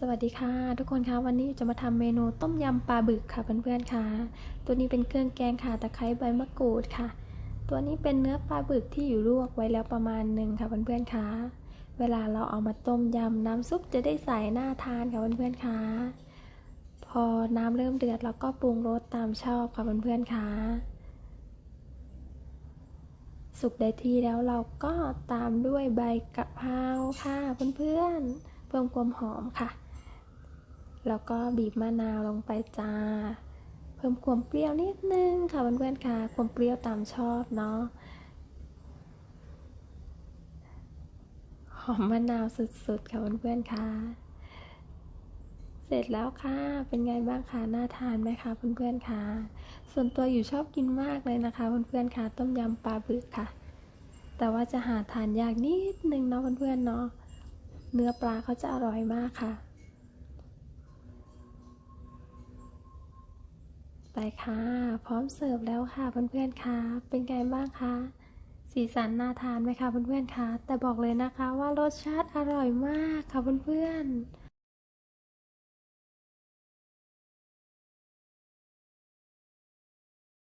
สวัสดีค่ะ ทุกคนคะวันนี้จะมาทำเมนูต้มยำปลาบึกค่ะเพื่อนๆค่ะ ตัวนี้เป็นเครื่องแกงค่ะตะไคร้ใบมะกรูดค่ะ ตัวนี้เป็นเนื้อปลาบึกที่อยู่ลวกไว้แล้วประมาณหนึ่งค่ะเพื่อนๆค่ะเวลาเราเอามาต้มยำน้ำซุปจะได้ใส่หน้าทานค่ะเพื่อนๆค่ะพอน้ำเริ่มเดือดเราก็ปรุงรสตามชอบค่ะเพื่อนๆค่ะสุกได้ที่แล้วเราก็ตามด้วยใบกะเพราค่ะเพื่อนๆเพิ่มความหอมค่ะ แล้วก็บีบมะนาวลงไปจ้า เพิ่มความเปรี้ยวนิดนึงค่ะเพื่อนๆค่ะ ความเปรี้ยวตามชอบเนาะ หอมมะนาวสุดๆค่ะเพื่อนๆค่ะ เสร็จแล้วค่ะ เป็นไงบ้างคะน่าทานไหมคะเพื่อนๆค่ะ ส่วนตัวอยู่ชอบกินมากเลยนะคะเพื่อนๆค่ะ ต้มยำปลาบึกค่ะ แต่ว่าจะหาทานยากนิดนึงเนาะเพื่อนๆเนาะ เนื้อปลาเขาจะอร่อยมากค่ะ ไปค่ะ พร้อมเสิร์ฟแล้วค่ะเพื่อนๆค่ะเป็นไงบ้างคะสีสันน่าทานไหมคะเพื่อนๆค่ะแต่บอกเลยนะคะว่ารสชาติอร่อยมากค่ะเพื่อนๆ